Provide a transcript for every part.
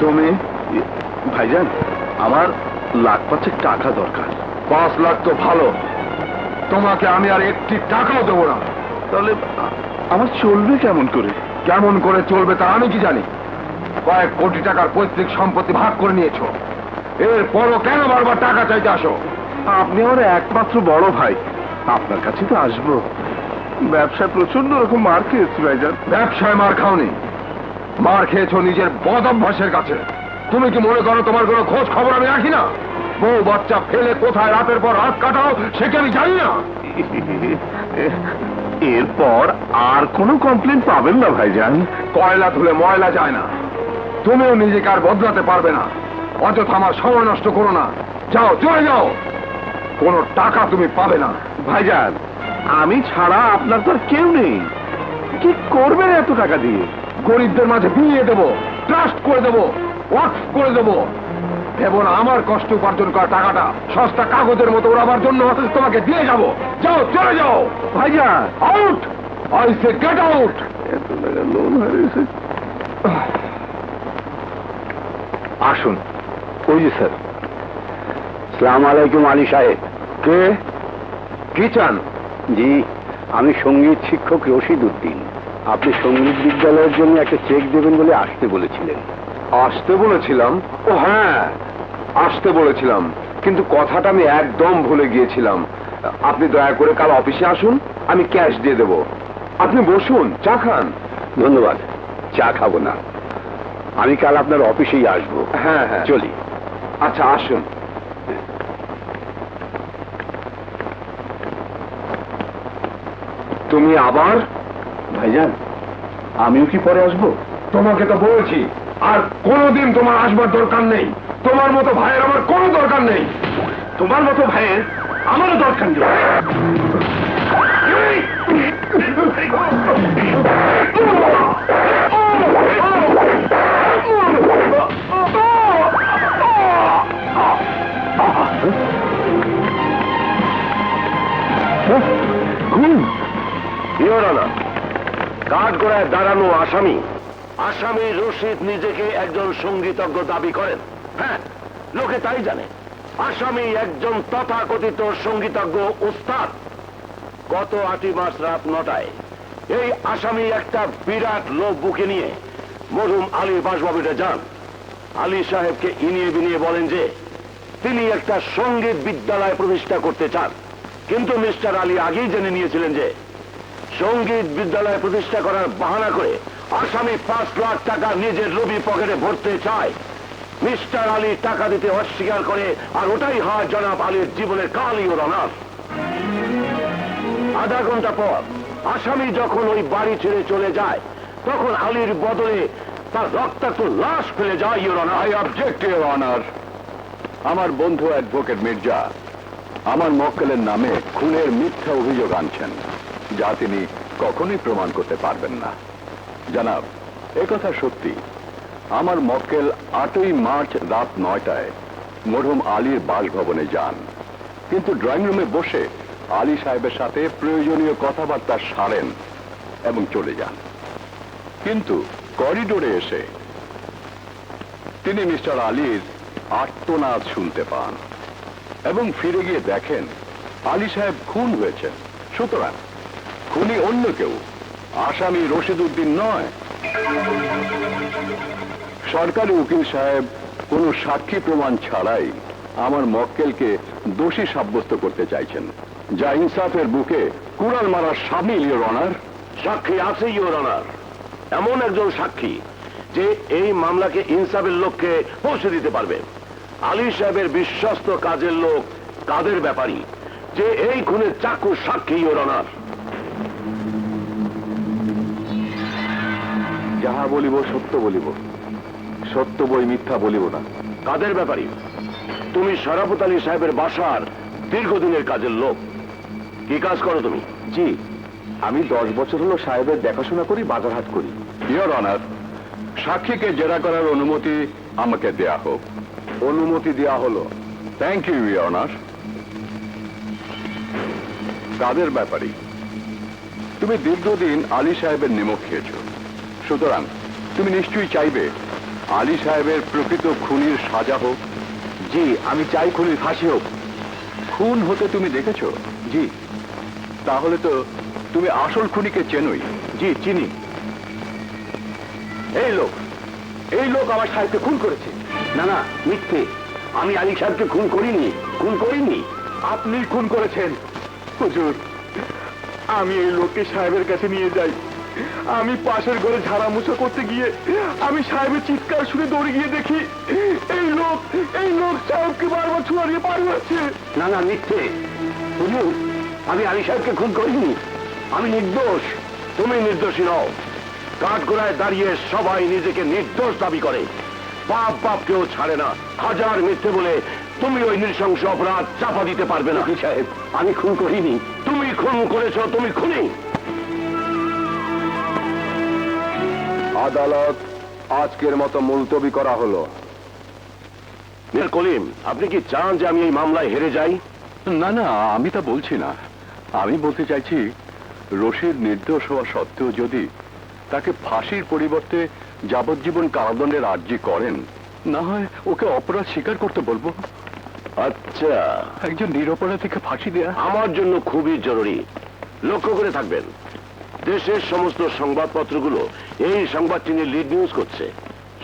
তুমি ভাইজান, আমার লাখ পাঁচেক টাকা দরকার। পাঁচ লাখ তো ভালো। তোমাকে আমি আর একটি টাকাও দেবো না। তাহলে, আমার চলবে কেমন করে? কেমন করে চলবে তা আমি কি জানি? কয়েক কোটি টাকার পৈতৃক সম্পত্তি ভাগ করে নিয়েছো। এরপরও কেন বারবার টাকা চাইতে আসো? আপনি আমার একমাত্র বড় ভাই। আপনার কাছে তো আসব। ব্যবসায় প্রচণ্ড রকম মার খেয়েছি, ভাইজান। ব্যবসায় মার খাওনি। মার খেয়েছো নিজের বদ অভ্যাসের কাছে। তুমি কি মনে করো তোমার কোনো খোঁজ খবর আমি রাখি না? বউ বাচ্চা ফেলে কোথায় রাতের পর রাত কাটাও সে কি আমি জানি না? এরপর আর কোনো কমপ্লেন পাবেন না ভাইজান। কয়লা ধুলে ময়লা যায় না। তুমিও নিজেকে আর বদলাতে পারবে না। অযথা আমার সময় নষ্ট করো না। যাও চলে যাও। কোনো টাকা তুমি পাবে না। ভাইজান আমি ছাড়া আপনার তো আর কেউ নেই। কি করবেন এত টাকা দিয়ে? গরিবদের মাঝে বিয়ে দেবো ট্রাস্ট করে দেবো ওয়াক্স করে দেবো। না আমার কষ্ট উপার্জন করা টাকাটা সস্তা কাগজের মতো ওড়াবার জন্য তোমাকে দিয়ে যাব। যাও চলে যাও। ভাইজান। Out I say get out এত টাকা লোন হারিয়েছে। আসুন। ওই যে স্যার। সালাম আলাইকুম আলী সাহেব। কে? কি চান? জি আমি সংগীত শিক্ষক রশিদ উদ্দিন আপনি সংগীত বিদ্যালয়ের জন্য একটা চেক দেবেন বলে আসতে বলেছিলেন। আসতে বলেছিলাম? ও হ্যাঁ আসতে বলেছিলাম। কিন্তু কথাটা আমি একদম ভুলে গিয়েছিলাম। আপনি দয়া করে কাল অফিসে আসুন আমি ক্যাশ দিয়ে দেব। আপনি বসুন চা খান। ধন্যবাদ চা খাব না। আমি কাল আপনার অফিসেই আসব। হ্যাঁ হ্যাঁ। চলি। আচ্ছা আসুন। তুমি আবার ভাইজান আমিও কি পরে আসব? তোমাকে তো বলেছি আর কোনোদিন তোমার আসবার দরকার নেই। তোমার মতো ভাইয়ের আমার কোনো দরকার নেই। তোমার মতো ভাইয়ের আমারও দরকার নেই। ইয়োরানা কাঠগড়ায় দাঁড়ানো আসামি। আসামি রশিদ নিজেকে একজন সঙ্গীতজ্ঞ দাবি করেন। হ্যাঁ লোকে তাই জানে। আসামি একজন তথাকথিত সঙ্গীতজ্ঞ উস্তাদ। গত আটই মাস রাত নটায় এই আসামি একটা বিরাট লোক বুকে নিয়ে মরহুম আলীর বাসবাবিটা যান। আলী সাহেবকে ইনিয়ে বিনিয়ে বলেন যে, তিনি একটা সংগীত বিদ্যালয় প্রতিষ্ঠা করতে চান। কিন্তু মিস্টার আলী আগেই জেনে নিয়েছিলেন যে সংগীত বিদ্যালয় প্রতিষ্ঠা করার বাহানা করে আসামি পাঁচ লাখ টাকা নিজের রবি পকেটে ভরতে চায়। মিস্টার আলী টাকা দিতে অস্বীকার করে, আর ওটাই হয় জনাব আলীর জীবনের কালই ও রনার আধা ঘণ্টা পর আসামি যখন ওই বাড়ি ছেড়ে চলে যায়, তখন আলীর বদলে তার রক্তাক্ত লাশ ফেলে যায় your I object your honour আমার বন্ধু অ্যাডভোকেট মির্জা, আমার মক্কেলের নামে খুনের মিথ্যা অভিযোগ আনছেন। যা তিনি কখনোই প্রমাণ করতে পারবেন না। জানাব একথা সত্যি। আমার মক্কেল আটই মার্চ রাত নয়টায় মরহুম আলীর বাসভবনে যান। কিন্তু ড্রয়িং রুমে বসে আলী সাহেবের সাথে প্রয়োজনীয় কথাবার্তা সারেন এবং চলে যান। কিন্তু করিডোরে এসে তিনি মিস্টার আলীর আর্তনাদ শুনতে পান এবং ফিরে গিয়ে দেখেন আলী সাহেব খুন হয়েছেন। সুতরাং খুনি অন্য কেউ। আসামি রশিদ উদ্দিন নয়। সরকারি উকিল সাহেব কোনো সাক্ষী প্রমাণ ছাড়াই আমার মক্কেলকে দোষী সাব্যস্ত করতে চাইছেন। যা ইনসাফের বুকে কুড়াল মারার সামিল ইয়োর অনার সাক্ষী আছে ইউর অনার এমন একজন সাক্ষী যে এই মামলাকে ইনসাফের লক্ষ্যে পৌঁছে দিতে পারবে। আলী সাহেবের বিশ্বস্ত কাজের লোক কাদের ব্যাপারী? যে এই খুনের চাক্ষুষ সাক্ষী ইউর অনার যাহা বলিব সত্য বলিব। সত্য বই মিথ্যা বলিব না। কাদের ব্যাপারী? তুমি শরাফত আলী সাহেবের বাসার দীর্ঘদিনের কাজের লোক। কি কাজ করো তুমি? জি আমি দশ বছর হলো সাহেবের দেখাশোনা করি বাজারহাট করি। ইয়র অনার সাক্ষীকে জেরা করার অনুমতি আমাকে দেয়া হোক। অনুমতি দেয়া হলো। থ্যাংক ইউ ইয়র অনার কাদের ব্যাপারে? তুমি দীর্ঘদিন আলী সাহেবের নিমক খেয়েছ। সুতরাং তুমি নিশ্চয়ই চাইবে, আলী সাহেবের প্রকৃত খুনির সাজা হোক। জি, আমি চাই খুনির ফাঁসি হোক। খুন হতে তুমি দেখেছ? জি। তাহলে তো তুমি আসল খুনিকে চেনোই। জি, চিনি। এই লোক এই লোক আমার সাহেবকে খুন করেছে। না না, মিথ্যে। আমি আলী সাহেবকে খুন করিনি খুন করিনি। আপনি খুন করেছেন। হুজুর, আমি এই লোককে সাহেবের কাছে নিয়ে যাই। আমি পাশের ঘরে ঝাড়া মুছো করতে গিয়ে আমি সাহেবের চিৎকার শুনে দৌড়ে গিয়ে দেখি এই লোক এই লোক সাহেবকে বারবার ছুয়া দিয়ে পার হচ্ছে। না না মিথ্যে। হুজুর আমি আলী সাহেবকে খুন করিনি। আমি নির্দোষ। তুমি নির্দোষী নও। কাঠগোড়ায় দাঁড়িয়ে সবাই নিজেকে নির্দোষ দাবি করে। বাপ বাপ কেউ ছাড়ে না। হাজার মিথ্যে বলে তুমি ওই নৃশংস অপরাধ চাপা দিতে পারবে না। সাহেব আমি খুন করিনি। তুমি খুন করেছ তুমি খুনি। আদালত আজকের মতো মুলতবি করা হলো। মির কলিম আপনি কি চান যে আমি এই মামলায় হেরে যাই? না না আমি তা বলছি না। আমি বলতে চাইছি রশিদ নির্দোষ হওয়া সত্ত্বেও যদি তাকে ফাঁসির পরিবর্তে যাবজ্জীবন কারাদণ্ডের আর্জি করেন না হয় ওকে অপরাধ স্বীকার করতে বলব। আচ্ছা। একজন নিরপরাধীকে ফাঁসি দেয়া। আমার জন্য খুবই জরুরি। লক্ষ্য করে থাকবেন। দেশের সমস্ত সংবাদপত্রগুলো এই সংবাদটি নিয়ে লিড নিউজ করছে।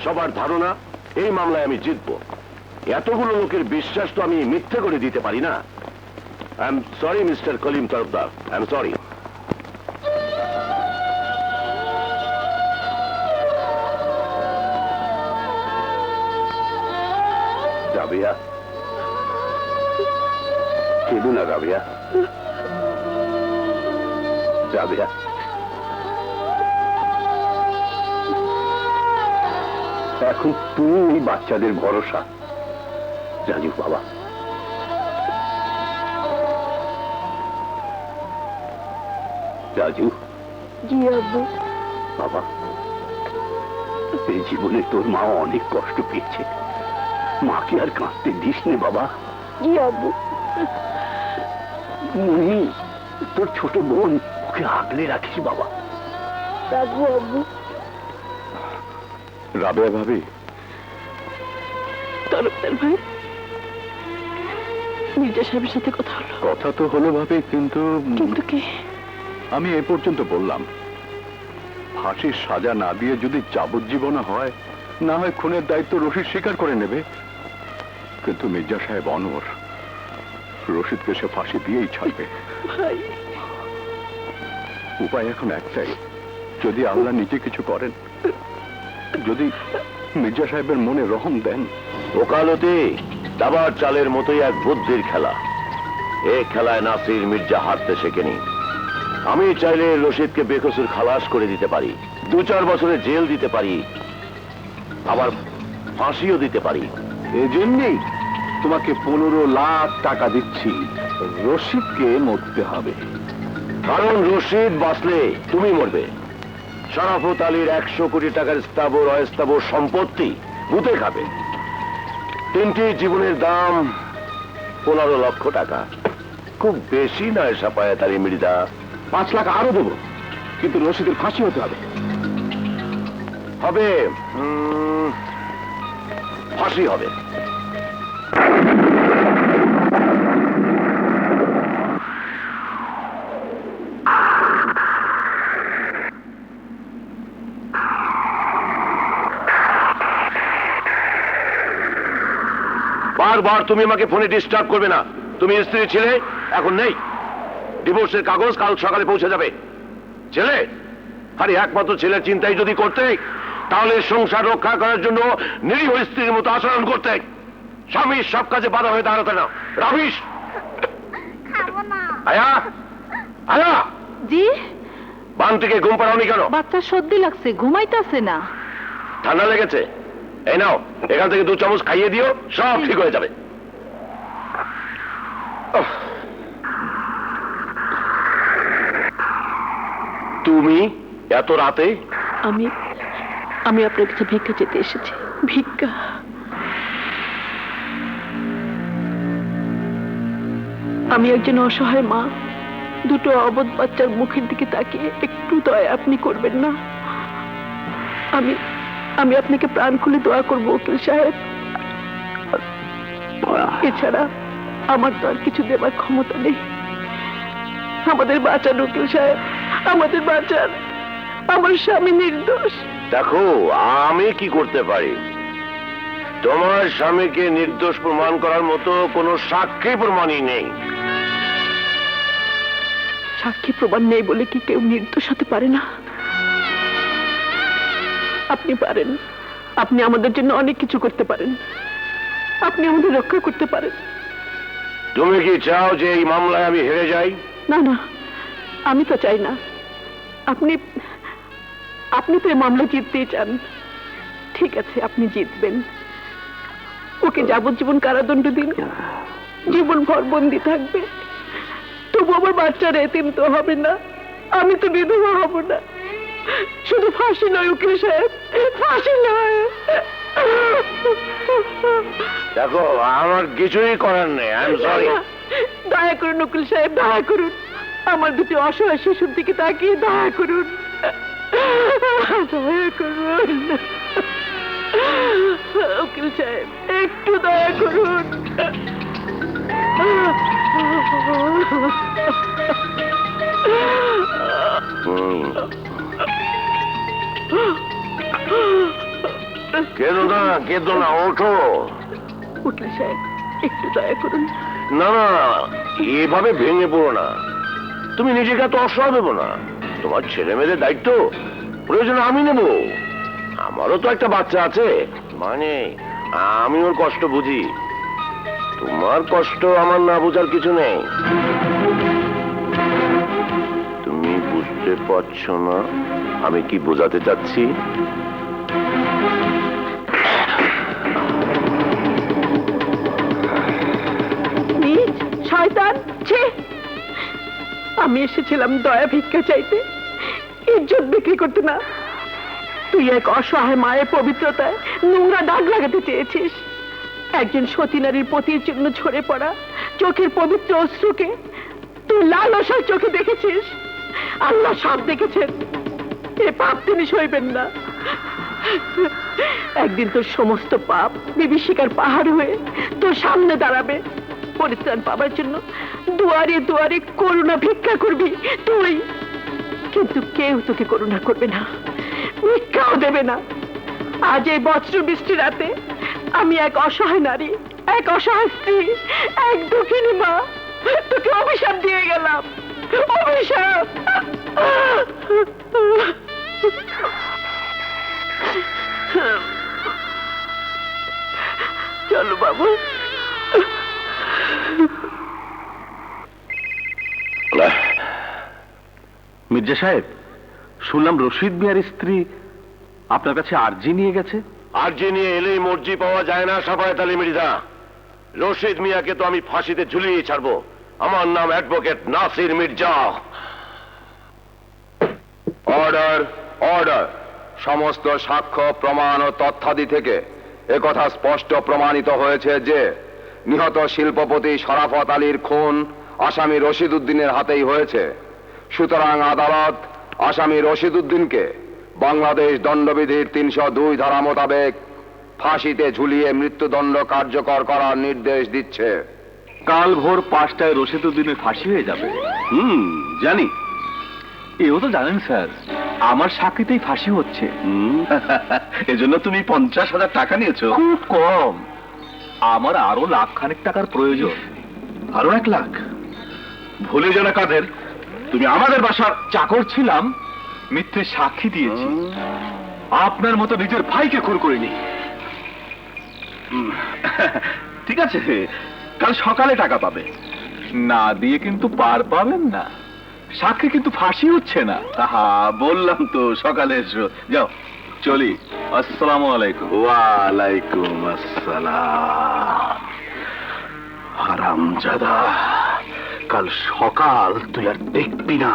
সবার ধারণা, এই মামলায় আমি জিতব। এতগুলো লোকের বিশ্বাস তো আমি মিথ্যে করে দিতে পারি না। I am sorry mister Kalim Tarafdar I am sorry Rabia. কেঁদো না রাবিয়া। রাবিয়া। এখন তুমি এই বাচ্চাদের ভরসা। রাজু বাবা। রাজু। জি আব্বু। বাবা এই জীবনে তোর মা অনেক কষ্ট পেয়েছে। মাকে আর কাঁদতে দিস নে বাবা। জি আব্বু। মনি তোর ছোট বোন ওকে আগলে রাখিস বাবা। রাখব আব্বু। রাবেয়া ভাবি? তরফদার ভাই মির্জা সাহেবের সাথে কথা হলো। কথা তো হলো ভাবি কিন্তু কিন্তু কি? আমি এ পর্যন্ত বললাম ফাঁসির সাজা না দিয়ে যদি যাবজ্জীবন হয় না হয় খুনের দায়িত্ব রশিদ স্বীকার করে নেবে। কিন্তু মির্জা সাহেব অনর। রশিদকে সে ফাঁসি দিয়েই ছাড়বে। উপায় এখন একটাই যদি আল্লাহ নিজে কিছু করেন যদি মির্জা সাহেবের মনে রহম দেন। ওকালতি দাবার চালের মতোই এক বুদ্ধির খেলা। এ খেলায় নাসির মির্জা হারতে শেখেনি। আমি চাইলে রশিদকে বেকসুর খালাস করে দিতে পারি দু চার বছরের জেল দিতে পারি আবার ফাঁসিও দিতে পারি। এজন্যই তোমাকে পনেরো লাখ টাকা দিচ্ছি। রশিদকে মরতে হবে। কারণ রশিদ বাঁচলে তুমি মরবে। শরাফত আলীর একশো কোটি টাকার স্থাবর, অস্থাবর সম্পত্তি ভূতে খাবে। তিনটি জীবনের দাম পনেরো লক্ষ টাকা। খুব বেশি নয় সাপায়াত আলী মৃদা পাঁচ লাখ আরও দেবো, কিন্তু রশিদের ফাঁসি হতে হবে। হবে ফাঁসি হবে। বারবার তুমি আমাকে ফোনে ডিস্টার্ব করবে না। তুমি স্ত্রী ছিলে এখন নেই। ডিভোর্সের কাগজ কাল সকালে পৌঁছে যাবে। ছেলে? আরে একমাত্র ছেলের চিন্তাই যদি করতে তাহলে সংসার রক্ষা করার জন্য নিরীহ স্ত্রীর মতো আচরণ করতে। স্বামীর সব কাজে বাধা হয়ে দাঁড়াতে না। রাবিশ! আয়া! আয়া! জি? বান থেকে ঘুম পাড়াওনি কেন? বাচ্চা সর্দি লাগছে ঘুমাইতেছে না। ঠান্ডা লেগেছে? এই নাও, এখান থেকে দু চামচ খাইয়ে দিও, সব ঠিক হয়ে যাবে। তুমি এত রাতে? আমি আমি আপনার কাছে ভিক্ষা যেতে এসেছি। ভিক্ষা। আমি একজন অসহায় মা। দুটো অবধ বাচ্চার মুখের দিকে তাকিয়ে একটু দয়া আপনি করবেন না। আমি আমি আপনাকে প্রাণ খুলে দোয়া করব উকিল সাহেব। এছাড়া আমার তো আর কিছু দেবার ক্ষমতা নেই। আমাদের বাঁচান উকিল সাহেব। আমাদের বাঁচান। আমার স্বামী নির্দোষ। দেখো আমি কি করতে পারি? তোমার স্বামীকে নির্দোষ প্রমাণ করার মতো কোনো সাক্ষী প্রমাণই নেই। সাক্ষী প্রমাণ নেই বলে কি কেউ নির্দোষ হতে পারে না? আপনি পারেন। আপনি আমাদের জন্য অনেক কিছু করতে পারেন। আপনি আমাদের রক্ষা করতে পারেন। তুমি কি চাও যে এই মামলায় আমি হেরে যাই? না না আমি তো চাই না। আপনি আপনি তো এই মামলা জিততেই চান। ঠিক আছে আপনি জিতবেন। ওকে যাবজ্জীবন কারাদণ্ড দিন। জীবন ভর বন্দি থাকবে। তবু আমার বাচ্চার এতিম তো হবে না। আমি তো বিধবা হব না। শুধু ফাঁসি নয় উকিল সাহেব। ফাঁসি নয়। দেখো আমার কিছুই করার নেই আই এম সরি দয়া করুন উকিল সাহেব দয়া করুন। আমার দুটি অসহায় শিশুর দিকে তাকিয়ে দয়া করুন। দয়া করুন। উকিল সাহেব একটু দয়া করুন। না কেঁদো না ওঠো। উকিল সাহেব একটু দয়া করুন। না না এভাবে ভেঙে পড়ো না। তুমি নিজেকে এত অসহায় দেবো না। তোমার ছেলে মেয়েদের দায়িত্ব প্রয়োজন আমি নেব। আমারও তো একটা বাচ্চা আছে। মানে আমি ওর কষ্ট বুঝি। তোমার কষ্ট আমার না বোঝার কিছু নেই। তুমি বুঝতে পারছ না আমি কি বোঝাতে চাচ্ছি? শয়তান। ছে। আমি এসেছিলাম দয়া ভিক্ষা চাইতে। ইজ্জত বিক্রি করতে না। তুই এক অসহায় মায়ের পবিত্রতায় নোংরা দাগ লাগাতে চেয়েছিস। একজন সতী নারীর পতির জন্য ঝরে পড়া চোখের পবিত্র অশ্রুকে তুই লালসার চোখে দেখেছিস। আল্লাহ সব দেখেছেন। এ পাপ তিনি সইবেন না। একদিন তোর সমস্ত পাপ বিভীষিকার পাহাড় হয়ে তোর সামনে দাঁড়াবে। পরিত্রাণ পাবার জন্য দুয়ারে দুয়ারে করুণা ভিক্ষা করবি তুই। কিন্তু কেউ তোকে করুণা করবে না, ভিক্ষাও দেবে না। আজ এই বজ্র বৃষ্টি রাতে আমি এক অসহায় নারী, এক অসহায় স্ত্রী, এক দুঃখিনী মা, তোকে অভিশাপ দিয়ে গেলাম। অভিশাপ! চলো বাবু। মির্জা সাহেব, শুনলাম রশিদ মিয়ার স্ত্রী আপনার কাছে আর্জি নিয়ে গেছে। আর যে নিয়ে এলেই মর্জি পাওয়া যায় না, সাফায়ত আলী মির্জা। রশিদ মিয়াকে তো আমি ফাঁসিতে ঝুলিয়ে ছাড়বো। আমার নাম advocate Nasir Mirza. Order order. সমস্ত সাক্ষ্য, প্রমাণ ও তথ্যাদি থেকে একথা স্পষ্ট প্রমাণিত হয়েছে যে, নিহত শিল্পপতি শরাফত আলীর খুন আসামি রশিদ উদ্দিনের হাতেই হয়েছে। সুতরাং আদালত আসামি রশিদ উদ্দিনকে বাংলাদেশ দণ্ডবিধির তিনশো দুই ধারা মোতাবেক ফাঁসিতে ঝুলিয়ে মৃত্যুদণ্ড কার্যকর করার নির্দেশ দিচ্ছে। কাল ভোর পাঁচটায় রশিদ উদ্দিনের ফাঁসি হয়ে যাবে। হুম জানি। এও তো জানেন স্যার আমার সাক্ষীতেই ফাঁসি হচ্ছে। এজন্য তুমি পঞ্চাশ হাজার টাকা নিয়েছো। খুব কম। আমার আরও লাখ খানিক টাকার প্রয়োজন। আরও এক লাখ। ভুলে যাও না কাদের, তুমি আমাদের বাসার চাকর ছিলাম, মিথ্যে সাক্ষী দিয়েছি। আপনার মতো নিজের ভাইকে খুন করিনি। ঠিক আছে, কাল সকালে টাকা পাবে। না দিয়ে কিন্তু পার পাবেন না। সাক্ষী কিন্তু ফাঁসি হচ্ছে না। আহা, বললাম তো, সকালে এসো। যাও, চলি। আসসালামু আলাইকুম। ওয়ালাইকুম আসসালাম। হারামজাদা। কাল সকাল তুই আর দেখবি না।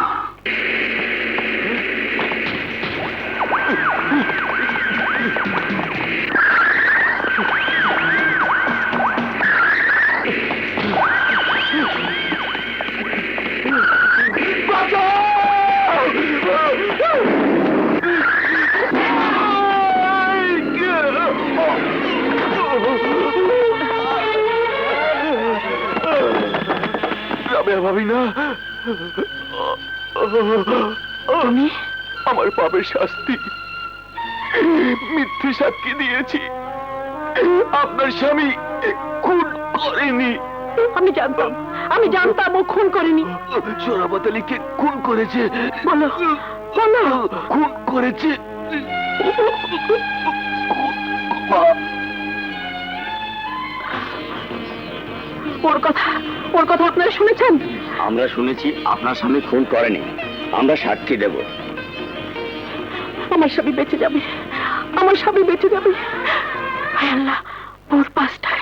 শাস্তি। মিথ্যে সাক্ষী দিয়েছি। আপনার স্বামী খুন করেনি। আমি জানতাম আমি জানতাম ও খুন করেনি। সোনাপাতালিকে খুন করেছে। বলো বলো। খুন করেছে। ওর কথা ওর কথা আপনারা শুনেছেন? আমরা শুনেছি আপনার স্বামী খুন করেনি। আমরা সাক্ষী দেব। আমার স্বামী বেঁচে যাবে। আমার স্বামী বেঁচে যাবে। আল্লাহ ভোর পাঁচটায়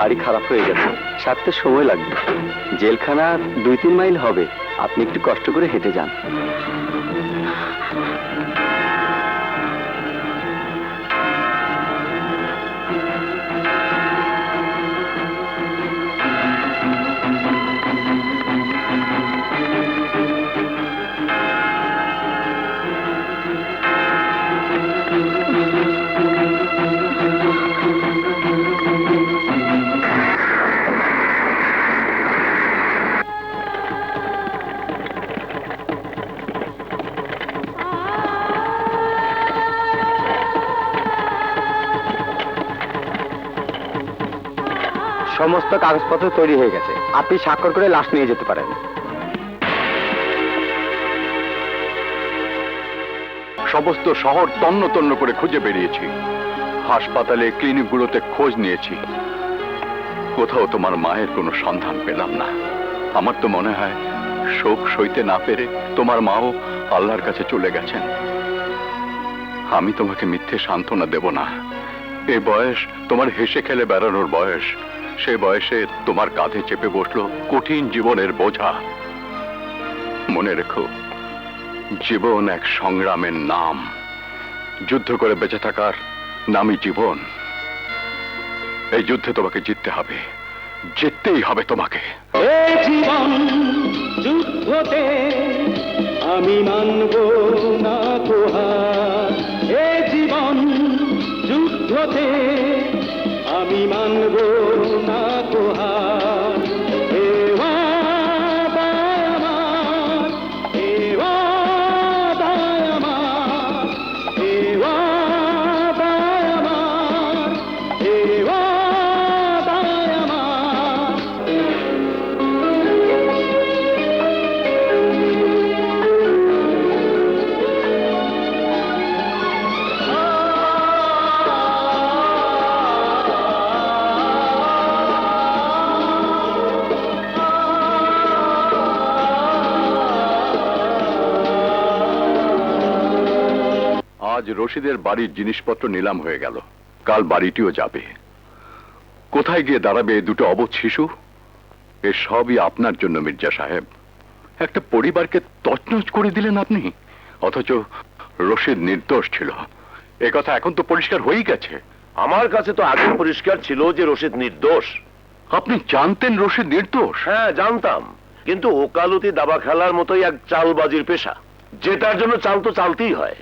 গাড়ি খারাপ হয়ে গেছে। সারতে সময় লাগবে। জেলখানা দুই তিন মাইল হবে। আপনি একটু কষ্ট করে হেঁটে যান। সমস্ত কাগজপত্র তৈরি হয়ে গেছে। আপনি স্বাক্ষর করে লাশ নিয়ে যেতে পারেন। সমস্ত শহর তন্ন তন্ন করে খুঁজে বেরিয়েছি। হাসপাতালে, ক্লিনিকগুলোতে খোঁজ নিয়েছি। কোথাও তোমার মায়ের কোনো সন্ধান পেলাম না। আমার তো মনে হয় শোক সইতে না পেরে তোমার মাও আল্লাহর কাছে চলে গেছেন। আমি তোমাকে মিথ্যে সান্ত্বনা দেব না। এ বয়স তোমার হেসে খেলে বেড়ানোর বয়স। সে বয়সে তোমার কাঁধে চেপে বসল কঠিন জীবনের বোঝা। মনে রেখো, জীবন এক সংগ্রামের নাম। যুদ্ধ করে বেঁচে থাকার নামই জীবন। এই যুদ্ধে তোমাকে জিততে হবে, জিততেই হবে তোমাকে। জীবন যুদ্ধতে আমি মানব না তোহার এ জীবন যুদ্ধতে রশিদের বাড়ির জিনিসপত্র নিলাম হয়ে গেল। কাল বাড়িটিও যাবে। কোথায় গিয়ে দাঁড়াবে এই দুটো অবধ শিশু? এ সবই আপনার জন্য মির্জা সাহেব। একটা পরিবারকে তছনছ করে দিলেন আপনি? অথচ রশিদ নির্দোষ ছিল। এ কথা এখন তো পরিষ্কার হয়েই গেছে। আমার কাছে তো আগে পরিষ্কার ছিল যে রশিদ নির্দোষ। আপনি জানতেন রশিদ নির্দোষ? হ্যাঁ জানতাম। কিন্তু ওকালতি দাবা খেলার মতোই এক চালবাজির পেশা। যেটার জন্য চাল তো চালতেই হয়।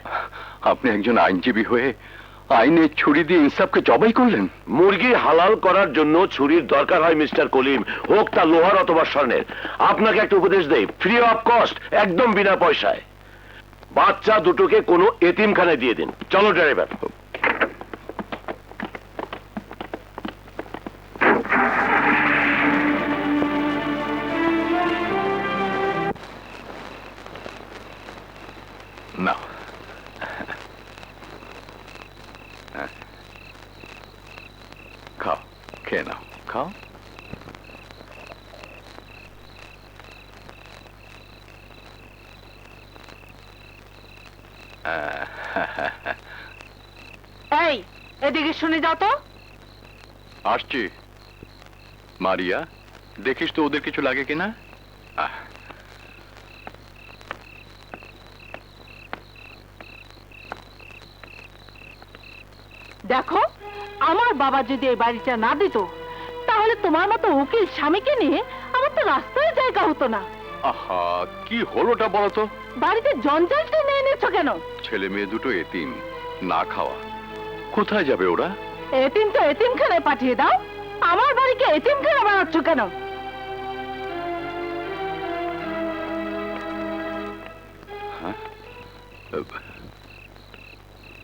আপনি একজন আইনজীবী হয়ে আইনে ছুরি দিয়ে ইনসাফকে জবাই করলেন? মুরগি হালাল করার জন্য ছুরির দরকার হয় মিস্টার কলিম। হোক তা লোহার অথবা স্বর্ণের। আপনাকে একটা উপদেশ দেই ফ্রি অফ কস্ট একদম বিনা পয়সায়। বাচ্চা দুটোকে কোনো এতিমখানায় দিয়ে দিন। চলো ড্রাইভার। খাও খেয়ে নাও। খাও? এই এদিকে শুনে যাও তো। আসছি। মারিয়া দেখিস তো ওদের কিছু লাগে কিনা? বাবা যদি এই বাড়িটা না দিত তাহলে তোমার মতো উকিল স্বামীকে নিয়ে আমার তো রাস্তায় জায়গা হতো না। আহা কি হলোটা বলো তো বাড়িতে জঞ্জাল টেনে এনেছো কেন? ছেলে মেয়ে দুটো এতিম না খাওয়া। কোথায় যাবে ওরা? এতিম তো এতিমখানায় পাঠিয়ে দাও। আমার বাড়িকে এতিমখানা বানাচ্ছ কেন?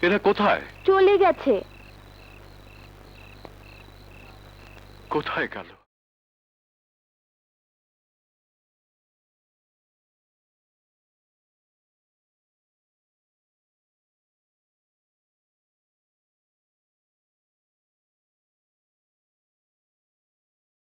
এরা কোথায়? চলে গেছে। কোথায় গেল?